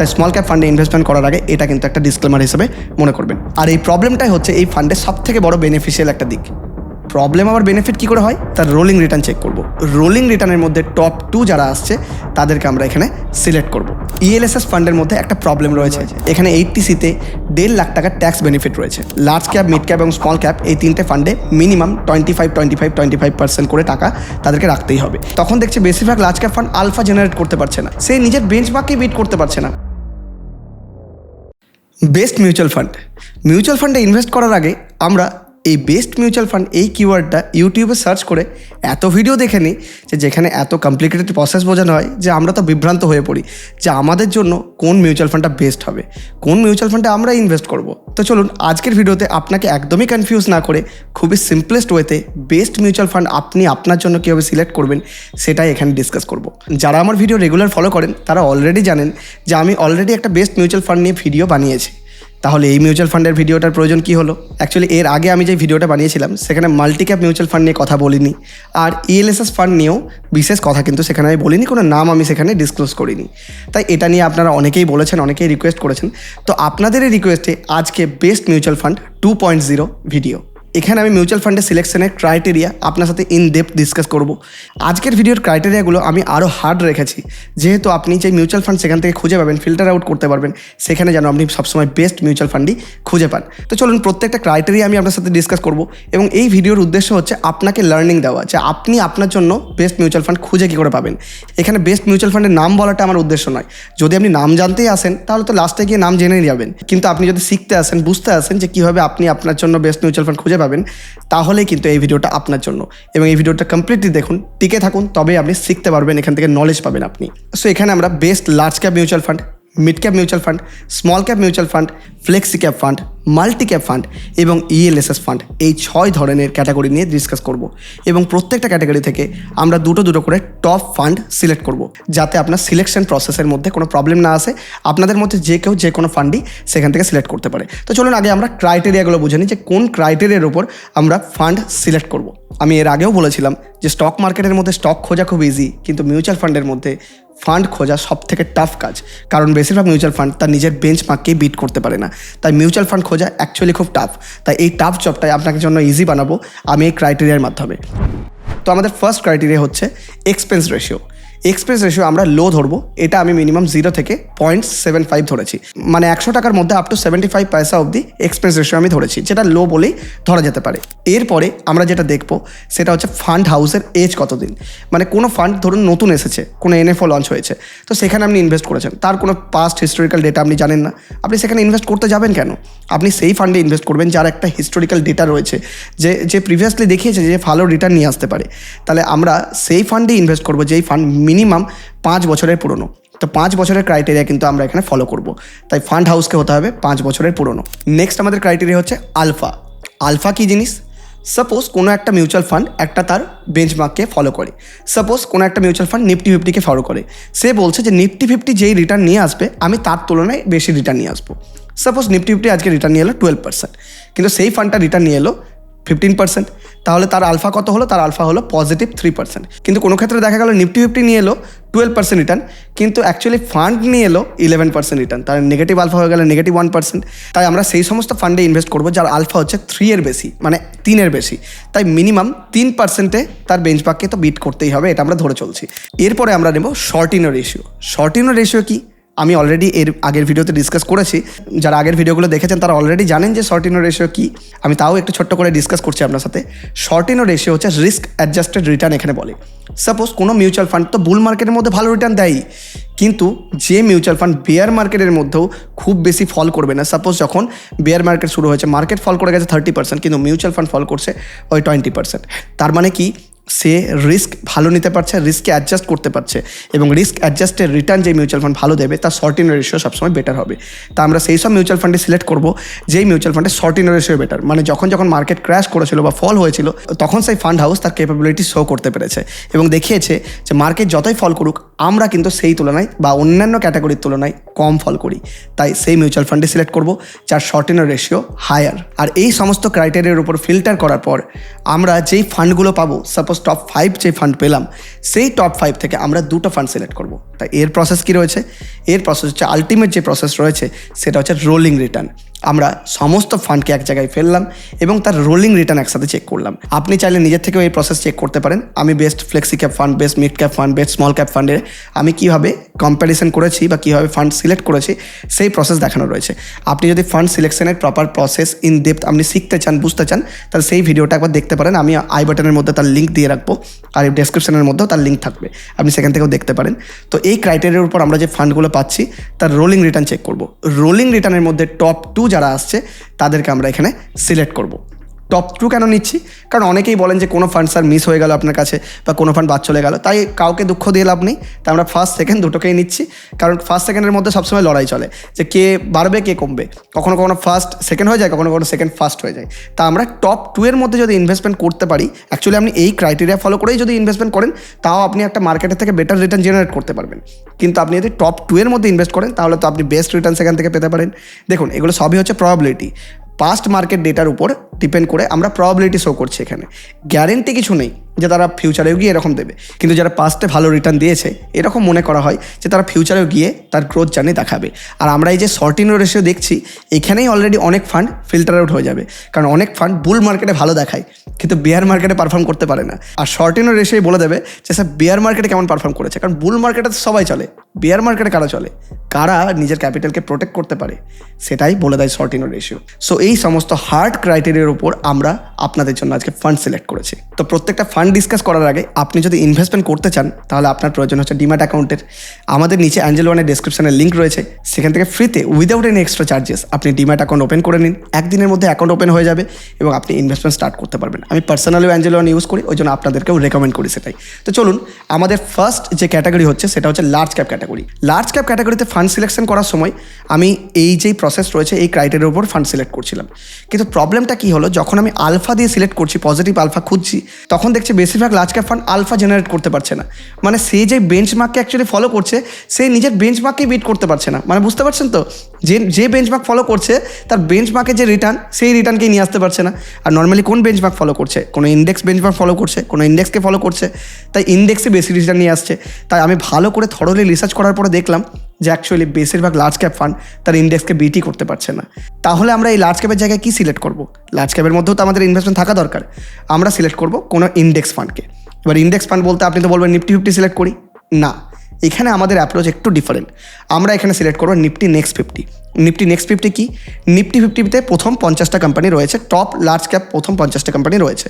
তাই small cap ফান্ডে investment করার আগে এটা কিন্তু একটা ডিসক্লেমার হিসেবে মনে করবেন। আর এই প্রবলেমটাই হচ্ছে এই ফান্ডের সব থেকে বড় বেনিফিশিয়াল একটা দিক। প্রবলেম আবার বেনিফিট কী করে হয়? তার রোলিং রিটার্ন চেক করব। রোলিং রিটার্নের মধ্যে টপ টু যারা আসছে, তাদেরকে আমরা এখানে সিলেক্ট করব। ইএলএসএস ফান্ডের মধ্যে একটা প্রবলেম রয়েছে। এখানে এইটটিসিতে দেড় লাখ টাকার ট্যাক্স বেনিফিট রয়েছে। লার্জ ক্যাপ মিড ক্যাপ এবং স্মল ক্যাপ এই তিনটে ফান্ডে minimum twenty five twenty five twenty five percent করে টাকা তাদেরকে রাখতেই হবে। তখন দেখছে বেশিরভাগ large cap fund alpha generate করতে পারছে না। সে নিজের বেঞ্চমার্ককে বিট করতে পারছে না। বেস্ট মিউচুয়াল ফান্ড মিউচুয়াল ফান্ডে ইনভেস্ট করার আগে আমরা এই বেস্ট মিউচুয়াল ফান্ড এই কিওয়ার্ডটা ইউটিউবে সার্চ করে এত ভিডিও দেখে নিই যে যেখানে এত কমপ্লিকেটেড প্রসেস বোঝানো হয় যে আমরা তো বিভ্রান্ত হয়ে পড়ি যে আমাদের জন্য কোন মিউচুয়াল ফান্ডটা বেস্ট হবে, কোন মিউচুয়াল ফান্ডে আমরা ইনভেস্ট করব। তো চলুন আজকের ভিডিওতে আপনাকে একদমই কনফিউজ না করে খুবই সিম্পলেস্ট ওয়েতে বেস্ট মিউচুয়াল ফান্ড আপনি আপনার জন্য কীভাবে সিলেক্ট করবেন সেটাই এখানে ডিসকাস করব। যারা আমার ভিডিও রেগুলার ফলো করেন তারা অলরেডি জানেন যে আমি অলরেডি একটা বেস্ট মিউচুয়াল ফান্ড নিয়ে ভিডিও বানিয়েছি। তাহলে এই মিউচুয়াল ফান্ডের ভিডিওটার প্রয়োজন কি হলো? অ্যাকচুয়ালি এর আগে আমি যে ভিডিওটা বানিয়েছিলাম, সেখানে মাল্টি ক্যাপ মিউচুয়াল ফান্ড নিয়ে কথা বলিনি। আর ইএলএসএস ফান্ড নিয়েও বিশেষ কথা কিন্তু সেখানে আমি বলিনি, কোনো নাম আমি সেখানে ডিসক্লোজ করিনি। তাই এটা নিয়ে আপনারা অনেকেই বলেছেন, অনেকেই রিকোয়েস্ট করেছেন। তো আপনাদের এই রিকোয়েস্টে আজকে best mutual fund two point zero video এখানে আমি মিউচুয়াল ফান্ডের সিলেকশনের ক্রাইটেরিয়া আপনার সাথে ইন ডেপথ ডিসকাস করব। আজকের ভিডিওর ক্রাইটেরিয়াগুলো আমি আরও হার্ড রেখেছি। যেহেতু আপনি যে মিউচুয়াল ফান্ড সেখান থেকে খুঁজে পাবেন ফিল্টার আউট করতে পারবেন, সেখানে যেন আপনি সবসময় বেস্ট মিউচুয়াল ফান্ডই খুঁজে পান। তো চলুন প্রত্যেকটা ক্রাইটেরিয়া আমি আপনার সাথে ডিসকাস করব এবং এই ভিডিওর উদ্দেশ্য হচ্ছে আপনাকে লার্নিং দেওয়া, যে আপনি আপনার জন্য বেস্ট মিউচুয়াল ফান্ড খুঁজে কী করে পাবেন। এখানে বেস্ট মিউচুয়াল ফান্ডের নাম বলাটা আমার উদ্দেশ্য নয়। যদি আপনি নাম জানতেই আসেন, তাহলে তো লাস্টে গিয়ে নাম জেনেই যাবেন। কিন্তু আপনি যদি শিখতে আসেন, বুঝতে আসেন যে কীভাবে আপনি আপনার জন্য বেস্ট মিউচুয়াল ফান্ড খুঁজে পাবেন তাহলেই কিন্তু এই ভিডিওটা আপনার জন্য। এবং এই ভিডিওটা কমপ্লিটলি দেখুন, টিকে থাকুন তবে আপনি শিখতে পারবেন, এখান থেকে নলেজ পাবেন আপনি। সো এখানে আমরা best large cap mutual fund mid cap mutual fund small cap mutual fund flexi cap fund multi cap fund এবং ইএলএসএস ফান্ড এই ছয় ধরনের ক্যাটাগরি নিয়ে ডিসকাস করব। এবং প্রত্যেকটা ক্যাটাগরি থেকে আমরা দুটো দুটো করে টপ ফান্ড সিলেক্ট করব। যাতে আপনার সিলেকশন প্রসেসের মধ্যে কোনো প্রবলেম না আসে। আপনাদের মধ্যে যে কেউ যে কোনো ফান্ডই সেখান থেকে সিলেক্ট করতে পারে। তো চলুন আগে আমরা ক্রাইটেরিয়াগুলো বুঝে নিই যে কোন ক্রাইটেরিয়ার উপর আমরা ফান্ড সিলেক্ট করব। আমি এর আগেও বলেছিলাম যে স্টক মার্কেটের মধ্যে স্টক খোঁজা খুব ইজি কিন্তু মিউচুয়াল ফান্ডের মধ্যে ফান্ড খোঁজা সব থেকে টাফ কাজ। কারণ বেশিরভাগ মিউচুয়াল ফান্ড তার নিজের বেঞ্চ মার্ককেই বিট করতে পারে না। তাই মিউচুয়াল ফান্ড খোঁজা অ্যাকচুয়ালি খুব টাফ তাই এই টাফ জবটাই আপনাকে জন্য ইজি বানাবো আমি এই ক্রাইটেরিয়ার মাধ্যমে। তো আমাদের ফার্স্ট ক্রাইটেরিয়া হচ্ছে এক্সপেন্স রেশিও এক্সপেন্স রেশিও আমরা লো ধরবো, এটা আমি মিনিমাম জিরো থেকে পয়েন্ট সেভেন ফাইভ ধরেছি। মানে একশো টাকার মধ্যে আপ টু সেভেন্টি ফাইভ পয়সা অবধি এক্সপ্রেস রেশিও আমি ধরেছি, যেটা লো বলেই ধরা যেতে পারে। এরপরে আমরা যেটা দেখব, সেটা হচ্ছে ফান্ড হাউসের এজ কতদিন? মানে কোনো ফান্ড ধরুন নতুন এসেছে, কোনো এনএফও লঞ্চ হয়েছে, তো সেখানে আপনি ইনভেস্ট করেছেন। তার কোনো পাস্ট হিস্টোরিক্যাল ডেটা আপনি জানেন না। আপনি সেখানে ইনভেস্ট করতে যাবেন কেন? আপনি সেই ফান্ডে ইনভেস্ট করবেন যার একটা হিস্টোরিক্যাল ডেটা রয়েছে, যে যে প্রিভিয়াসলি দেখিয়েছে যে ভালো রিটার্ন নিয়ে আসতে পারে। তাহলে আমরা সেই ফান্ডে ইনভেস্ট করব, যেই ফান্ড মিনিমাম পাঁচ বছরের পুরনো। তো পাঁচ বছরের ক্রাইটেরিয়া কিন্তু আমরা এখানে ফলো করব। তাই ফান্ড হাউসকে হতে হবে পাঁচ বছরের পুরনো। নেক্সট আমাদের ক্রাইটেরিয়া হচ্ছে আলফা আলফা কী জিনিস? সাপোজ কোনো একটা মিউচুয়াল ফান্ড একটা তার বেঞ্চমার্ককে ফলো করে। সাপোজ কোনো একটা মিউচুয়াল ফান্ড নিফটি ফিফটিকে ফলো করে। সে বলছে যে নিফটি ফিফটি যেই রিটার্ন নিয়ে আসবে, আমি তার তুলনায় বেশি রিটার্ন নিয়ে আসব। সাপোজ নিফটি ফিফটি আজকে রিটার্ন নিয়ে এলো টুয়েলভ পার্সেন্ট কিন্তু সেই ফান্ডটা রিটার্ন নিয়ে এলো ফিফটিন পার্সেন্ট তাহলে তার আলফা কত হলো? তার আলফা হলো পজিটিভ থ্রি পার্সেন্ট কিন্তু কোনো ক্ষেত্রে দেখা গেল নিফটি ফিফটি নিয়ে এলো টুয়েলভ পার্সেন্ট রিটার্ন কিন্তু অ্যাকচুয়ালি ফান্ড নিয়ে এলো ইলেভেন পার্সেন্ট রিটার্ন তার নেগেটিভ আলফা হয়ে গেলে নেগেটিভ ওয়ান পার্সেন্ট তাই আমরা সেই সমস্ত ফান্ডে ইনভেস্ট করব যার আলফা হচ্ছে থ্রি এর বেশি মানে তিনের বেশি। তাই মিনিমাম তিন পার্সেন্টে তার বেঞ্চমার্ককে তো বিট করতেই হবে, এটা আমরা ধরে চলছি। এরপরে আমরা নেব শর্টিনো রেশিও শর্টিনো রেশিও কি? আমি অলরেডি এর আগের ভিডিওতে ডিসকাস করেছি। যারা আগের ভিডিওগুলো দেখেছেন, তারা অলরেডি জানেন যে শর্টিনো রেশিও কী। আমি তাও একটু ছোট্ট করে ডিসকাস করছি আপনার সাথে। শর্টিনো রেশিও হচ্ছে রিস্ক অ্যাডজাস্টেড রিটার্ন এখানে বলে। সাপোজ কোনো মিউচুয়াল ফান্ড তো বুল মার্কেটের মধ্যে ভালো রিটার্ন দেয় কিন্তু যে মিউচুয়াল ফান্ড বেয়ার মার্কেটের মধ্যেও খুব বেশি ফল করবে না। সাপোজ যখন বেয়ার মার্কেট শুরু হয়েছে মার্কেট ফল করে গেছে থার্টি পার্সেন্ট কিন্তু মিউচুয়াল ফান্ড ফল করছে ওই টোয়েন্টি পার্সেন্ট তার মানে কি? সে রিস্ক ভালো নিতে পারছে রিস্ককে অ্যাডজাস্ট করতে পারছে এবং রিস্ক অ্যাডজাস্টের রিটার্ন যে মিউচুয়াল ফান্ড ভালো দেবে, তার শর্টিন রেশিও সবসময় বেটার হবে। তা আমরা সেই সব মিউচুয়াল ফান্ডে সিলেক্ট করব, যেই মিউচুয়াল ফান্ডে শর্টিন রেশিও বেটার মানে যখন যখন মার্কেট ক্র্যাশ করেছিল বা ফল হয়েছিল, তখন সেই ফান্ড হাউস তার ক্যাপাবিলিটি শো করতে পেরেছে এবং দেখিয়েছে যে মার্কেট যতই ফল করুক, আমরা কিন্তু সেই তুলনায় বা অন্যান্য ক্যাটাগরির তুলনায় কম ফল করি। তাই সেই মিউচুয়াল ফান্ডে সিলেক্ট করব, যার শর্টিনের রেশিও হায়ার আর এই সমস্ত ক্রাইটেরিয়ার উপর ফিল্টার করার পর, আমরা যেই ফান্ডগুলো পাবো সাপোজ সাপোজ টপ ফাইভ যে ফান্ড পেলাম, সেই টপ ফাইভ থেকে আমরা দুটো ফান্ড সিলেক্ট করব। তাই এর প্রসেস কি রয়েছে? এর প্রসেস হচ্ছে আলটিমেট যে প্রসেস রয়েছে, সেটা হচ্ছে রোলিং রিটার্ন আমরা সমস্ত ফান্ডকে এক জায়গায় ফেললাম এবং তার রোলিং রিটার্ন একসাথে চেক করলাম। আপনি চাইলে নিজের থেকেও এই প্রসেস চেক করতে পারেন। আমি best flexi cap fund best mid cap fund best small cap ফান্ডের আমি কীভাবে কম্প্যারিজন করেছি বা কীভাবে ফান্ড সিলেক্ট করেছি, সেই প্রসেস দেখানো রয়েছে। আপনি যদি ফান্ড সিলেকশনের প্রপার প্রসেস ইন ডেপথ আপনি শিখতে চান, বুঝতে চান, তাহলে সেই ভিডিওটা একবার দেখতে পারেন। আমি আই বাটনের মধ্যে তার লিঙ্ক দিয়ে রাখব আর এই ডেসক্রিপশনের মধ্যেও তার লিঙ্ক থাকবে। আপনি সেখান থেকেও দেখতে পারেন। তো এই ক্রাইটেরিয়ার উপর আমরা যে ফান্ডগুলো পাচ্ছি, তার রোলিং রিটার্ন চেক করব। রোলিং রিটার্নের মধ্যে টপ টু যারা আসছে তাদেরকে আমরা এখানে সিলেক্ট করব। টপ টু কেন নিচ্ছি? কারণ অনেকেই বলেন যে কোনো ফান্ড স্যার মিস হয়ে গেল আপনার কাছে বা কোনো ফান্ড বাদ চলে গেল। তাই কাউকে দুঃখ দিয়ে লাভ নেই। তাই আমরা ফার্স্ট সেকেন্ড দুটোকেই নিচ্ছি। কারণ ফার্স্ট সেকেন্ডের মধ্যে সবসময় লড়াই চলে। যে কে বাড়বে, কে কমবে। কখনো কখনো ফার্স্ট সেকেন্ড হয়ে যায়, কখনো কখনো সেকেন্ড ফার্স্ট হয়ে যায়। তা আমরা টপ টু এর মধ্যে যদি ইনভেস্টমেন্ট করতে পারি অ্যাকচুয়ালি আপনি এই ক্রাইটেরিয়া ফলো করেই যদি ইনভেস্টমেন্ট করেন, তাও আপনি একটা মার্কেটের থেকে বেটার রিটার্ন জেনারেট করতে পারবেন। কিন্তু আপনি যদি টপ টু এর মধ্যে ইনভেস্ট করেন, তাহলে তো আপনি বেস্ট রিটার্ন সেখান থেকে পেতে পারেন। দেখুন, এগুলো সবই হচ্ছে প্রবাবিলিটি পাস্ট মার্কেট ডেটার উপর ডিপেন্ড করে আমরা প্রবাবিলিটি শো করছি এখানে। গ্যারেন্টি কিছু নেই। যে তারা ফিউচারেও গিয়ে এরকম দেবে। কিন্তু যারা পাস্টে ভালো রিটার্ন দিয়েছে, এরকম মনে করা হয় যে তারা ফিউচারেও গিয়ে তার গ্রোথ জার্নি দেখাবে। আর আমরা এই যে শর্টিনো রেশিও দেখছি, এখানেই অলরেডি অনেক ফান্ড ফিল্টার আউট হয়ে যাবে। কারণ অনেক ফান্ড বুল মার্কেটে ভালো দেখায়, কিন্তু বেয়ার মার্কেটে পারফর্ম করতে পারে না। আর শর্টিনো রেশিও বলে দেবে যে, স্যার বেয়ার মার্কেটে কেমন পারফর্ম করেছে? কারণ বুল মার্কেটে তো সবাই চলে। বেয়ার মার্কেটে কারা চলে? কারা নিজের ক্যাপিটালকে প্রোটেক্ট করতে পারে? সেটাই বলে দেয় শর্টিনো রেশিও সো এই সমস্ত হার্ড ক্রাইটেরিয়ার উপর আমরা আপনাদের জন্য আজকে ফান্ড সিলেক্ট করেছি। তো প্রত্যেকটা ফান্ড ডিসকাস করার আগে আপনি যদি ইনভেস্টমেন্ট করতে চান, তাহলে আপনার প্রয়োজন হচ্ছে ডিম্যাট অ্যাকাউন্টের আমাদের নিচে অ্যাঞ্জেল ওয়ানের ডিসক্রিপশনের লিঙ্ক রয়েছে। সেখান থেকে ফ্রিতে উইদাউট এনি এক্সট্রা চার্জেস আপনি ডিম্যাট অ্যাকাউন্ট ওপেন করে নিন। একদিনের মধ্যে অ্যাকাউন্ট ওপেন হয়ে যাবে এবং আপনি ইনভেস্টমেন্ট স্টার্ট করতে পারবেন। আমি পার্সোনালিও অ্যাঞ্জেল ওয়ান ইউজ করি, ওই জন্য আপনাদেরকেও রেকমেন্ড করি সেটাই। তো চলুন, আমাদের ফার্স্ট যে ক্যাটাগরি হচ্ছে, সেটা হচ্ছে large cap category large cap ক্যাটাগরিতে ফান্ড সিলেকশন করার সময় আমি এই যেই প্রসেস রয়েছে, এই ক্রাইটেরিয়ার উপর ফান্ড সিলেক্ট করছিলাম। কিন্তু প্রবলেমটা কী হলো, যখন আমি আলফা দিয়ে সিলেক্ট করছি পজিটিভ আলফা খুঁজছি, তখন দেখছি বেশিরভাগ large cap fund alpha generate করতে পারছে না। মানে সে যে বেঞ্চ মার্ককে অ্যাকচুয়ালি ফলো করছে, সে নিজের বেঞ্চ মার্ককে বিট করতে পারছে না। মানে বুঝতে পারছেন তো? যে যে বেঞ্চ মার্ক ফলো করছে, তার বেঞ্চ মার্কে যে রিটার্ন সেই রিটার্নকেই নিয়ে আসতে পারছে না। আর নর্মালি কোন বেঞ্চ মার্ক ফলো করছে? কোনো ইন্ডেক্স বেঞ্চ মার্ক ফলো করছে, কোনো ইন্ডেক্সকে ফলো করছে? তাই ইন্ডেক্সে বেশি রিটার্ন নিয়ে আসছে। তাই আমি ভালো করে থরলি রিসার্চ করার পরে দেখলাম যে অ্যাকচুয়ালি বেশিরভাগ লার্জ ক্যাপ ফান্ড তার ইন্ডেক্সকে বিটি করতে পারছে না। তাহলে আমরা এই লার্জ ক্যাপের জায়গায় কী সিলেক্ট করব? লার্জ ক্যাপের মধ্যেও তো আমাদের ইনভেস্টমেন্ট থাকা দরকার। আমরা সিলেক্ট করব কোনো ইন্ডেক্স ফান্ডকে এবার ইন্ডেক্স ফান্ড বলতে আপনি তো বলবেন নিফটি ফিফটি সিলেক্ট করি। না, এখানে আমাদের অ্যাপ্রোচ একটু ডিফারেন্ট আমরা এখানে সিলেক্ট করব Nifty next fifty Nifty next fifty কি? নিফটি ফিফটিতে প্রথম পঞ্চাশটা কোম্পানি রয়েছে টপ লার্জ ক্যাপ প্রথম পঞ্চাশটা কোম্পানি রয়েছে।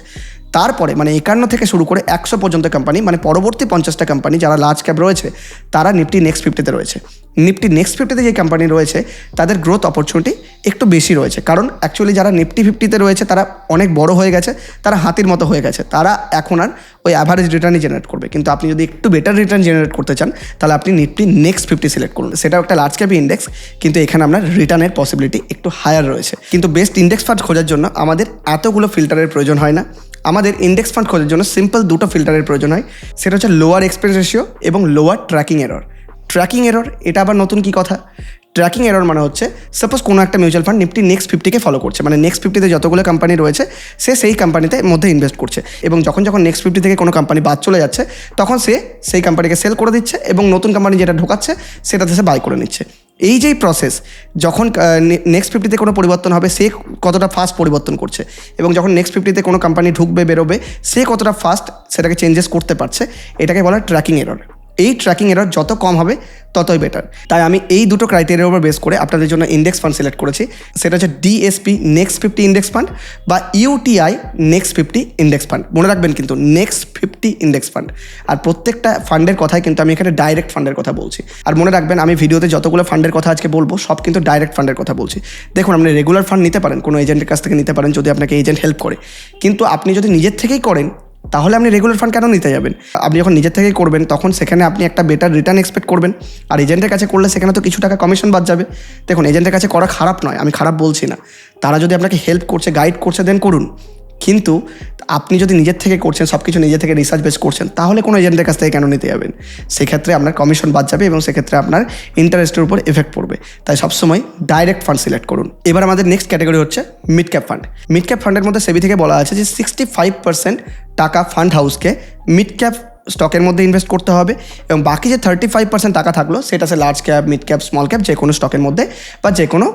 তারপরে মানে একান্ন থেকে শুরু করে একশো পর্যন্ত কোম্পানি মানে পরবর্তী পঞ্চাশটা কোম্পানি যারা লার্জ ক্যাপ রয়েছে, তারা নিফটি নেক্সট ফিফটিতে রয়েছে। নিফটি নেক্সট ফিফটিতে যে কোম্পানি রয়েছে, তাদের গ্রোথ অপরচুনিটি একটু বেশি রয়েছে। কারণ অ্যাকচুয়ালি যারা নিফটি ফিফটিতে রয়েছে, তারা অনেক বড় হয়ে গেছে, তারা হাতির মতো হয়ে গেছে। তারা এখন আর ওই অ্যাভারেজ রিটার্নই জেনারেট করবে। কিন্তু আপনি যদি একটু বেটার রিটার্ন জেনারেট করতে চান, তাহলে আপনি নিফটি নেক্সট ফিফটি সিলেক্ট করুন। সেটাও একটা লার্জ ক্যাপ ইন্ডেক্স কিন্তু এখানে আপনার রিটার্নের পসিবিলিটি একটু হায়ার রয়েছে। কিন্তু বেস্ট ইন্ডেক্স ফান্ড খোঁজার জন্য আমাদের এতগুলো ফিল্টারের প্রয়োজন হয় না। আমাদের ইন্ডেক্স ফান্ড খোঁজার জন্য সিম্পল দুটো ফিল্টারের প্রয়োজন হয়। সেটা হচ্ছে লোয়ার এক্সপেন্স রেশিও এবং lower tracking error tracking error এটা আবার নতুন কি কথা? ট্র্যাকিং এরর মানে হচ্ছে সাপোজ কোনো একটা মিউচুয়াল ফান্ড নিফটি নেক্সট ফিফটিকে ফলো করছে মানে নেক্সট ফিফটিতে যতগুলো কোম্পানি রয়েছে, সে সেই কোম্পানিতে মধ্যে ইনভেস্ট করছে। এবং যখন যখন নেক্সট ফিফটি থেকে কোনো কোম্পানি বাদ চলে যাচ্ছে, তখন সে সেই কোম্পানিকে সেল করে দিচ্ছে এবং নতুন কোম্পানি যেটা ঢোকাচ্ছে, সেটাতে সে বাই করে নিচ্ছে। এই যেই প্রসেস যখন নেক্সট ফিফটিতে কোনো পরিবর্তন হবে, সে কতটা ফাস্ট পরিবর্তন করছে। এবং যখন নেক্সট ফিফটিতে কোনো কোম্পানি ঢুকবে, বেরোবে, সে কতটা ফাস্ট সেটাকে চেঞ্জেস করতে পারছে, এটাকে বলা ট্র্যাকিং এরর এই ট্র্যাকিং এরর যত কম হবে, ততই বেটার তাই আমি এই দুটো ক্রাইটেরিয়ার উপর বেস করে আপনাদের জন্য ইন্ডেক্স ফান্ড সিলেক্ট করেছি। সেটা হচ্ছে DSP next fifty index fund বা UTI next fifty index fund মনে রাখবেন কিন্তু নেক্সট ফিফটি ইন্ডেক্স ফান্ড আর প্রত্যেকটা ফান্ডের কথাই কিন্তু আমি এখানে ডাইরেক্ট ফান্ডের কথা বলছি। আর মনে রাখবেন, আমি ভিডিওতে যতগুলো ফান্ডের কথা আজকে বলব, সব কিন্তু ডাইরেক্ট ফান্ডের কথা বলছি। দেখুন, আপনি রেগুলার ফান্ড নিতে পারেন, কোনো এজেন্টের কাছ থেকে নিতে পারেন যদি আপনাকে এজেন্ট হেল্প করে। কিন্তু আপনি যদি নিজের থেকেই করেন তাহলে আপনি রেগুলার ফান্ড কেন নিতে যাবেন? আপনি যখন নিজের থেকেই করবেন, তখন সেখানে আপনি একটা বেটার রিটার্ন এক্সপেক্ট করবেন। আর এজেন্টের কাছে করলে সেখানে তো কিছু টাকা কমিশন বাদ যাবে। দেখুন এজেন্টের কাছে করা খারাপ নয়, আমি খারাপ বলছি না। তারা যদি আপনাকে হেল্প করছে গাইড করছে দেন করুন। কিন্তু আপনি যদি নিজের থেকে করছেন সব কিছু নিজে থেকে রিসার্চ বেস করছেন, তাহলে কোনো এজেন্টের কাছ থেকে কেন নিতে যাবেন? সেক্ষেত্রে আপনার কমিশন বাদ যাবে এবং সেক্ষেত্রে আপনার ইন্টারেস্টের উপর এফেক্ট পড়বে। তাই সবসময় ডাইরেক্ট ফান্ড সিলেক্ট করুন। এবার আমাদের নেক্সট ক্যাটাগরি হচ্ছে mid cap fund mid cap ফান্ডের মধ্যে সেবি থেকে বলা আছে যে সিক্সটি ফাইভ পার্সেন্ট টাকা ফান্ড হাউসকে মিড ক্যাপ স্টকের মধ্যে ইনভেস্ট করতে হবে এবং বাকি যে থার্টি ফাইভ পার্সেন্ট টাকা থাকল, সেটা সে large cap mid cap small cap যে কোনো স্টকের মধ্যে বা যে কোনো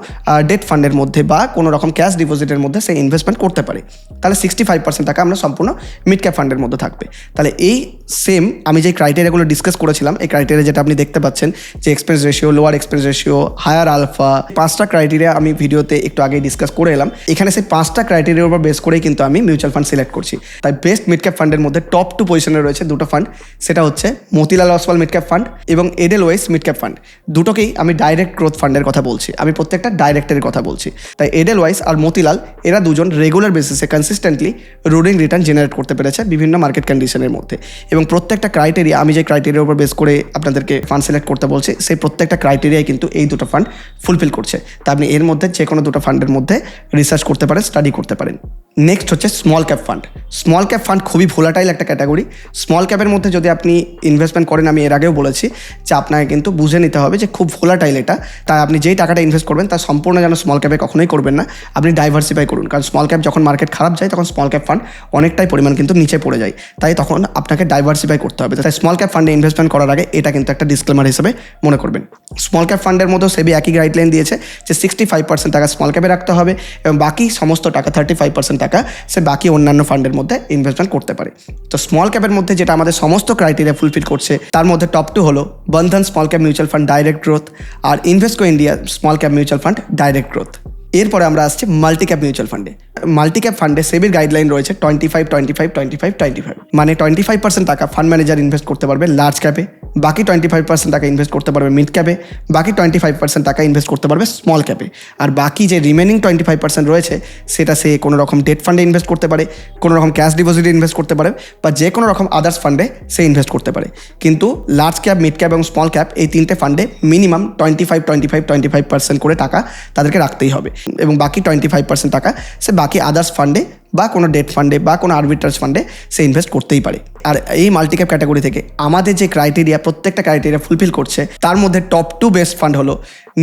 ডেট ফান্ডের মধ্যে বা কোনো রকম ক্যাশ ডিপোজিটের মধ্যে সে ইনভেস্টমেন্ট করতে পারে। তাহলে সিক্সটি ফাইভ পার্সেন্ট টাকা আমরা সম্পূর্ণ মিড ক্যাপ ফান্ডের মধ্যে থাকবে। তাহলে এই সেম আমি যে ক্রাইটেরিয়াগুলো ডিসকাস করেছিলাম, এই ক্রাইটেরিয়া যেটা আপনি দেখতে পাচ্ছেন যে expense ratio lower expense ratio higher alpha পাঁচটা ক্রাইটেরিয়া আমি ভিডিওতে একটু আগে ডিসকাস করে এলাম। এখানে সেই পাঁচটা ক্রাইটেরিয়ার উপর বেস করেই কিন্তু আমি মিউচুয়াল ফান্ড সিলেক্ট করছি। তাই বেস্ট মিড ক্যাপ ফান্ডের মধ্যে টপ টু পজিশনে রয়েছে দুটো ফান্ড সেটা হচ্ছে Motilal Oswal mid cap fund এবং Edelweiss mid cap fund দুটোকেই আমি ডাইরেক্ট গ্রোথ ফান্ডের কথা বলছি। আমি প্রত্যেকটা ডাইরেক্টের কথা বলছি। তাই এডেল ওয়াইস আর মতিলাল, এরা দুজন রেগুলার বেসিসে কনসিস্টেন্টলি রোডিং রিটার্ন জেনারেট করতে পেরেছে বিভিন্ন মার্কেট কন্ডিশনের মধ্যে। এবং প্রত্যেকটা ক্রাইটেরিয়া আমি যে ক্রাইটেরিয়ার উপর বেস করে আপনাদেরকে ফান্ড সিলেক্ট করতে বলছি, সেই প্রত্যেকটা ক্রাইটেরিয়াই কিন্তু এই দুটো ফান্ড ফুলফিল করছে। তা আপনি এর মধ্যে যে কোনো দুটো ফান্ডের মধ্যে রিসার্চ করতে পারেন স্টাডি করতে পারেন। নেক্সট হচ্ছে small cap fund small cap fund খুবই ভোলাটাইল একটা ক্যাটাগরি স্মল ক্যাপের মধ্যে যদি আপনি ইনভেস্টমেন্ট করেন, আমি এর আগেও বলেছি যে আপনাকে কিন্তু বুঝে নিতে হবে যে খুব ভোলাটাইল এটা। তাই আপনি যেই টাকাটা ইনভেস্ট করবেন তার সম্পূর্ণ যেন স্মল ক্যাপে কখনোই করবেন না। আপনি ডাইভার্সিফাই করুন। কারণ স্মল ক্যাপ যখন মার্কেট খারাপ যায়, তখন স্মল ক্যাপ ফান্ড অনেকটাই পরিমাণ কিন্তু নিচে পড়ে যায়। তাই তখন আপনাকে ডাইভার্সিফাই করতে হবে। তাই স্মল ক্যাপ ফান্ডে ইনভেস্টমেন্ট করার আগে এটা কিন্তু একটা ডিসক্লেমার হিসেবে মনে করবেন। স্মল ক্যাপ ফান্ডের মধ্যেও সেবি একই গাইডলাইন দিয়েছে যে সিক্সটি ফাইভ পার্সেন্ট টাকা স্মল ক্যাপে রাখতে হবে এবং বাকি সমস্ত টাকা থার্টি ফাইভ পার্সেন্ট টাকা সে বাকি অন্যান্য ফান্ডের মধ্যে ইনভেস্টমেন্ট করতে পারে। তো স্মল ক্যাপের মধ্যে যেটা আমাদের সমস্ত ক্রাইটেরিয়া ফুলফিল করছে, তার মধ্যে টপ টু হলো Bandhan small cap mutual fund direct growth আর Invesco India small cap mutual fund direct growth এরপরে আমরা আসছি মাল্টি ক্যাপ মিউচুয়াল ফান্ডে মাল্টি ক্যাপ ফান্ডে সেবির গাইডলাইন রয়েছে twenty five twenty five twenty five twenty five মানে twenty five percent টাকা fund manager invest করতে পারবে লার্জ ক্যাপে বাকি টোয়েন্টি ফাইভ পার্সেন্ট টাকা ইনভেস্ট করতে পারবে মিড ক্যাপে বাকি টোয়েন্টি ফাইভ পার্সেন্ট টাকা ইনভেস্ট করতে পারবে স্মল ক্যাপে আর বাকি যে রিমেনিং টোয়েন্টি ফাইভ পার্সেন্ট রয়েছে, সেটা সে কোনো রকম ডেট ফান্ডে ইনভেস্ট করতে পারে, কোনো রকম ক্যাশ ডিপোজিটে ইনভেস্ট করতে পারে, বা যে কোনো রকম আদার্স ফান্ডে সে ইনভেস্ট করতে পারে। কিন্তু লার্জ ক্যাপ মিড ক্যাপ এবং স্মল ক্যাপ এই তিনটে ফান্ডে minimum twenty five twenty five twenty five percent করে টাকা তাদেরকে রাখতেই হবে। এবং বাকি টোয়েন্টি ফাইভ পার্সেন্ট টাকা সে বাকি আদার্স ফান্ডে বা কোনো ডেট ফান্ডে বা কোনো আরবিট্রাজ ফান্ডে সে ইনভেস্ট করতেই পারে। আর এই মাল্টিক্যাপ ক্যাটাগরি থেকে আমাদের যে ক্রাইটেরিয়া প্রত্যেকটা ক্রাইটেরিয়া ফুলফিল করছে, তার মধ্যে টপ টু বেস্ট ফান্ড হলো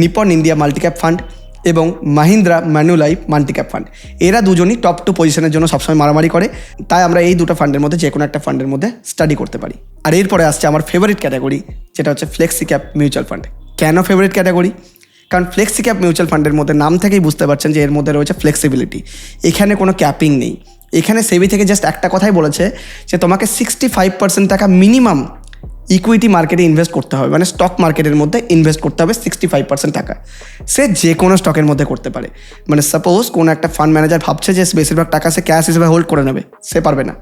নিপন ইন্ডিয়া মাল্টিক্যাপ ফান্ড এবং Mahindra Manulife multi cap fund এরা দুজনই টপ টু পজিশনের জন্য সবসময় মারামারি করে, তাই আমরা এই দুটো ফান্ডের মধ্যে যে কোনো একটা ফান্ডের মধ্যে স্টাডি করতে পারি। আর এরপরে আসছে আমার ফেভারিট ক্যাটাগরি যেটা হচ্ছে ফ্লেক্সি ক্যাপ মিউচুয়াল ফান্ড কেন ফেভারিট ক্যাটাগরি কারণ ফ্লেক্সি ক্যাপ মিউচুয়াল ফান্ডের মধ্যে নাম থেকেই বুঝতে পারছেন যে এর মধ্যে রয়েছে ফ্লেক্সিবিলিটি। এখানে কোনো ক্যাপিং নেই। এখানে সেবি থেকে জাস্ট একটা কথাই বলেছে যে তোমাকে সিক্সটি ফাইভ পার্সেন্ট টাকা মিনিমাম ইকুইটি মার্কেটে ইনভেস্ট করতে হবে। মানে স্টক মার্কেটের মধ্যে ইনভেস্ট করতে হবে সিক্সটি ফাইভ পার্সেন্ট টাকা। সে যে কোনো স্টকের মধ্যে করতে পারে। মানে সাপোজ কোনো একটা ফান্ড ম্যানেজার ভাবছে যে বেশিরভাগ টাকা সে ক্যাশ হিসেবে হোল্ড করে নেবে। সে পারবে না।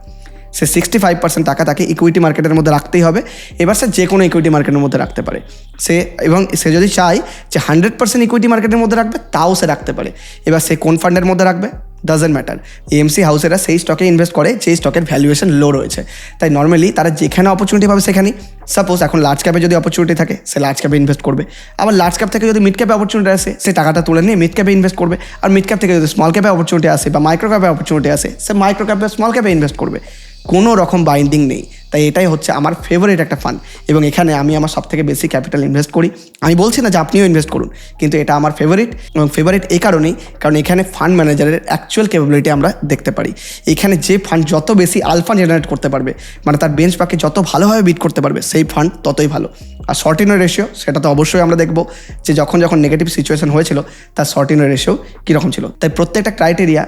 সে সিক্সটি ফাইভ পার্সেন্ট টাকা তাকে ইকুইটি মার্কেটের মধ্যে রাখতেই হবে। এবার সে যে কোনো ইকুইটি মার্কেটের মধ্যে রাখতে পারে। সে এবং সে যদি চায় যে হান্ড্রেড পার্সেন্ট ইকুইটি মার্কেটের মধ্যে রাখবে, তাও সে রাখতে পারে। এবার সে কোন ফান্ডের মধ্যে রাখবে? ডাজেন্ট ম্যাটার এমসি হাউসেরা সেই স্টকে ইনভেস্ট করে যে স্টকের ভ্যালুয়েশন লো রয়েছে। তাই নর্মালি তারা যেখানে অপরচুনিটি পাবে সেখানেই। সাপোজ এখন লার্জ ক্যাপে যদি অপরচুনিটি থাকে, সে লার্জ ক্যাপে ইনভেস্ট করবে। আবার লার্জ ক্যাপ থেকে যদি মিড ক্যাপে অপরচুনিটি আসে, সে টাকাটা তুলে নিয়ে মিড ক্যাপে ইনভেস্ট করবে। আর মিড ক্যাপ থেকে যদি স্মল ক্যাপে অপরচুনিটি আসে বা মাইক্রো ক্যাপে অপরচুনিটি আসে, সে মাইক্রো ক্যাপে স্মল ক্যাপে ইনভেস্ট করবে। কোনো রকম বাইন্ডিং নেই। তাই এটাই হচ্ছে আমার ফেভারিট একটা ফান্ড এবং এখানে আমি আমার সব থেকে বেশি ক্যাপিটাল ইনভেস্ট করি। আমি বলছি না যে আপনিও ইনভেস্ট করুন, কিন্তু এটা আমার ফেভারিট এবং ফেভারিট এই কারণেই, কারণ এখানে ফান্ড ম্যানেজারের অ্যাকচুয়াল ক্যাপাবিলিটি আমরা দেখতে পারি। এখানে যে ফান্ড যত বেশি আলফা জেনারেট করতে পারবে মানে তার বেঞ্চ পাকে যত ভালোভাবে বিট করতে পারবে, সেই ফান্ড ততই ভালো। আর শর্টিনের রেশিও সেটা তো অবশ্যই আমরা দেখব যে যখন যখন নেগেটিভ সিচুয়েশন হয়েছিল, তার শর্টিনের রেশিও কীরকম ছিল। তাই প্রত্যেকটা ক্রাইটেরিয়া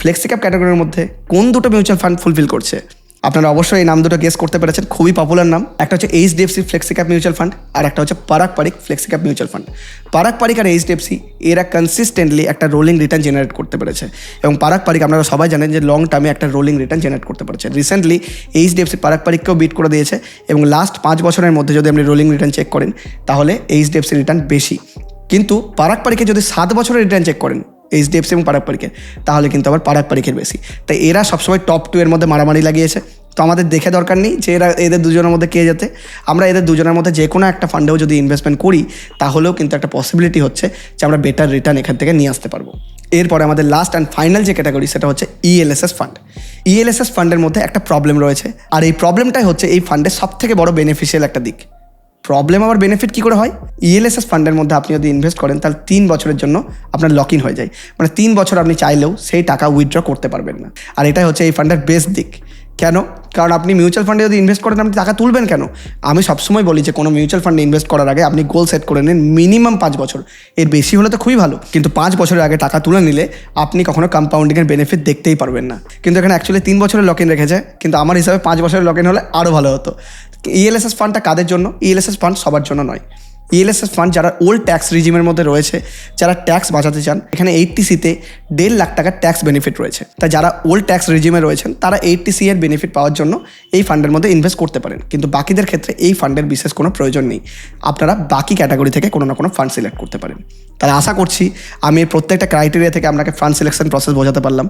ফ্লেক্সিক্যাপ ক্যাটাগরির মধ্যে কোন দুটো মিউচুয়াল ফান্ড ফুলফিল করছে? আপনারা অবশ্যই এই নাম দুটো গেস করতে পেরেছেন। খুবই পপুলার নাম। একটা হচ্ছে HDFC flexi cap mutual fund আর একটা হচ্ছে Parag Parikh flexi cap mutual fund Parag Parikh আর এইচডিএফসি এরা কনসিস্টেন্টলি একটা রোলিং রিটার্ন জেনারেট করতে পেরেছে। এবং পারাক পারিক আপনারা সবাই জানেন যে লং টার্মে একটা রোলিং রিটার্ন জেনারেট করতে পেরেছে। রিসেন্টলি এইচডিএফসি পারাক পারিককেও বিট করে দিয়েছে এবং লাস্ট পাঁচ বছরের মধ্যে যদি আপনি রোলিং রিটার্ন চেক করেন, তাহলে এইচডিএফসি রিটার্ন বেশি। কিন্তু পারাক পারিকে যদি সাত বছরের রিটার্ন চেক করেন এইচডিএফসি এবং পারাক পারিকের তাহলে কিন্তু আবার পারাক পারিকের বেশি। তাই এরা সবসময় টপ টু এর মধ্যে মারামারি লাগিয়েছে। তো আমাদের দেখে দরকার নেই যে এরা, এদের দুজনের মধ্যে কে যেতে আমরা এদের দুজনের মধ্যে যে কোনো একটা ফান্ডেও যদি ইনভেস্টমেন্ট করি, তাহলেও কিন্তু একটা পসিবিলিটি হচ্ছে যে আমরা বেটার রিটার্ন এখান থেকে নিয়ে আসতে পারব। এরপরে আমাদের লাস্ট অ্যান্ড ফাইনাল যে ক্যাটাগরি সেটা হচ্ছে ইএলএসএস ফান্ড ইএলএসএস ফান্ডের মধ্যে একটা প্রবলেম রয়েছে। আর এই প্রবলেমটাই হচ্ছে এই ফান্ডের সব থেকে বড় বেনিফিশিয়াল একটা দিক। প্রবলেম আবার বেনিফিট কী করে হয়? ইএলএসএস ফান্ডের মধ্যে আপনি যদি ইনভেস্ট করেন, তাহলে তিন বছরের জন্য আপনার লক ইন হয়ে যায়। মানে তিন বছর আপনি চাইলেও সেই টাকা উইথড্র করতে পারবেন না। আর এটাই হচ্ছে এই ফান্ডের বেস্ট দিক। কেন? কারণ আপনি মিউচুয়াল ফান্ডে যদি ইনভেস্ট করেন, আপনি টাকা তুলবেন কেন? আমি সবসময় বলি যে, কোনো মিউচুয়াল ফান্ডে ইনভেস্ট করার আগে আপনি গোল সেট করে নিন মিনিমাম পাঁচ বছর। এর বেশি হলে তো খুবই ভালো। কিন্তু পাঁচ বছরের আগে টাকা তুলে নিলে আপনি কখনো কম্পাউন্ডিংয়ের বেনিফিট দেখতেই পারবেন না। কিন্তু এখানে অ্যাকচুয়ালি তিন বছরের লক ইন রেখেছে, কিন্তু আমার হিসাবে পাঁচ বছরের লক ইন হলে আরও ভালো হতো। E ইএলএসএস ফান্ডটা কাদের জন্য? E ইএলএসএস ফান্ড সবার জন্য নয়। ইএলএসএস ফান্ড যারা ওল্ড ট্যাক্স রিজিমের মধ্যে রয়েছে, যারা ট্যাক্স বাঁচাতে চান, এখানে এইটটি সিতে দেড় লাখ টাকার ট্যাক্স বেনিফিট রয়েছে। তাই যারা ওল্ড ট্যাক্স রিজিমে রয়েছেন, তারা এইটটি সি এর বেনিফিট পাওয়ার জন্য এই ফান্ডের মধ্যে ইনভেস্ট করতে পারেন। কিন্তু বাকিদের ক্ষেত্রে এই ফান্ডের বিশেষ কোনো প্রয়োজন নেই। আপনারা বাকি ক্যাটাগরি থেকে কোনো না কোনো ফান্ড সিলেক্ট করতে পারেন। তাহলে আশা করছি আমি প্রত্যেকটা ক্রাইটেরিয়া থেকে আপনাকে ফান্ড সিলেকশন প্রসেস বোঝাতে পারলাম।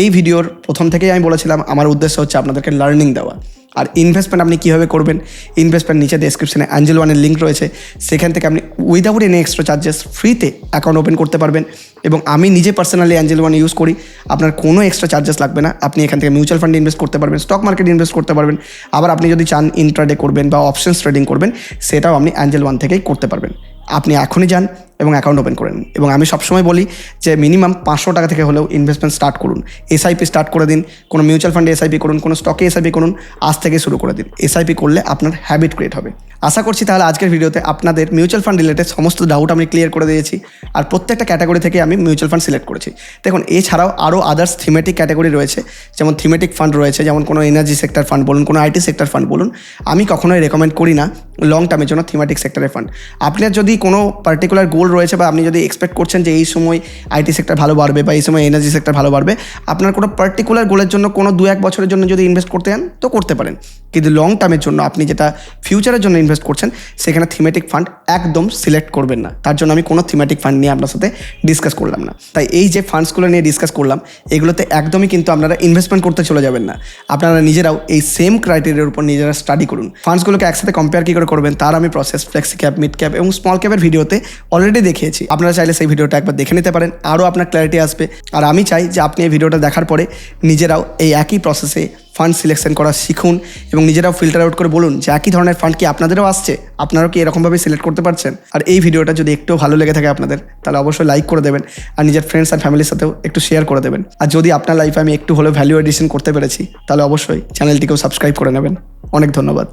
এই ভিডিওর প্রথম থেকেই আমি বলেছিলাম, আমার উদ্দেশ্য হচ্ছে আপনাদেরকে লার্নিং দেওয়া। আর ইনভেস্টমেন্ট আপনি কীভাবে করবেন? ইনভেস্টমেন্ট নিচে ডেসক্রিপশনে অ্যাঞ্জেল ওয়ানের লিঙ্ক রয়েছে। সেখান থেকে আপনি উইদাউট এনি এক্সট্রা চার্জেস ফ্রিতে অ্যাকাউন্ট ওপেন করতে পারবেন এবং আমি নিজে পার্সোনালি অ্যাঞ্জেল ওয়ান ইউজ করি। আপনার কোনো এক্সট্রা চার্জেস লাগবে না। আপনি এখান থেকে মিউচুয়াল ফান্ডে ইনভেস্ট করতে পারবেন স্টক মার্কেটে ইনভেস্ট করতে পারবেন। আবার আপনি যদি চান ইন্ট্রাডে করবেন বা অপশনস ট্রেডিং করবেন, সেটাও আপনি অ্যাঞ্জেল ওয়ান থেকেই করতে পারবেন। আপনি এখনই যান এবং অ্যাকাউন্ট ওপেন করে নিন এবং আমি সবসময় বলি যে মিনিমাম পাঁচশো টাকা থেকে হলেও ইনভেস্টমেন্ট স্টার্ট করুন। এসআইপি স্টার্ট করে দিন, কোনো মিউচুয়াল ফান্ডে এসআইপি করুন, কোনো স্টকে এসআইপি করুন, আজ থেকে শুরু করে দিন। এসআইপি করলে আপনার হ্যাবিট ক্রিয়েট হবে। আশা করছি তাহলে আজকের ভিডিওতে আপনাদের মিউচুয়াল ফান্ড রিলেটেড সমস্ত ডাউট আমি ক্লিয়ার করে দিয়েছি। আর প্রত্যেকটা ক্যাটাগরি থেকে আমি মিউচুয়াল ফান্ড সিলেক্ট করেছি। দেখুন, এছাড়াও আরও আদার্স থিমেটিক ক্যাটাগরি রয়েছে, যেমন থিমেটিক ফান্ড রয়েছে, যেমন কোনো এনার্জি সেক্টর ফান্ড বলুন, কোনো আইটি সেক্টর ফান্ড বলুন, আমি কখনোই রেকমেন্ড করি না লং টার্মের জন্য থিমেটিক সেক্টরের ফান্ড আপনার যদি কোনো পার্টিকুলার গোল রয়েছে বা আপনি যদি এক্সপেক্ট করছেন যে এই সময় আইটি সেক্টর ভালো বাড়বে বা এই সময় এনার্জি সেক্টর ভালো বাড়বে, আপনার কোনো পার্টিকুলার গোলের জন্য কোনো দু এক বছরের জন্য যদি ইনভেস্ট করতে চান, তো করতে পারেন। কিন্তু লং টার্মের জন্য আপনি যেটা ফিউচারের জন্য ইনভেস্ট করছেন, সেখানে থিমেটিক ফান্ড একদম সিলেক্ট করবেন না। তার জন্য আমি কোনো থিমেটিক ফান্ড নিয়ে আপনার সাথে ডিসকাস করলাম না। তাই এই যে ফান্ডসগুলো নিয়ে ডিসকাস করলাম, এগুলোতে একদমই কিন্তু আপনারা ইনভেস্টমেন্ট করতে চলে যাবেন না। আপনারা নিজেরাও এই সেম ক্রাইটেরিয়ার উপর নিজেরা স্টাডি করুন। ফান্ডসগুলোকে একসাথে কম্পেয়ার কী করে করবেন, তার আমি process flexi cap mid cap এবং স্মল ক্যাপের ভিডিওতে অলরেডি দেখিয়েছি। আপনারা চাইলে সেই ভিডিওটা একবার দেখে নিতে পারেন, আরও আপনার ক্ল্যারিটি আসবে। আর আমি চাই যে আপনি এই ভিডিওটা দেখার পরে নিজেরাও এই একই প্রসেসে ফান্ড সিলেকশন করা শিখুন এবং নিজেরাও ফিল্টার আউট করে বলুন যে একই ধরনের ফান্ড কি আপনাদেরও আসছে, আপনারাও কি এরকমভাবে সিলেক্ট করতে পারছেন? আর এই ভিডিওটা যদি একটু ভালো লেগে থাকে আপনাদের, তাহলে অবশ্যই লাইক করে দেবেন আর নিজের ফ্রেন্ডস আর ফ্যামিলির সাথেও একটু শেয়ার করে দেবেন। আর যদি আপনার লাইফে আমি একটু হলেও ভ্যালু এডিশন করতে পেরেছি, তাহলে অবশ্যই চ্যানেলটিকেও সাবস্ক্রাইব করে নেবেন। অনেক ধন্যবাদ।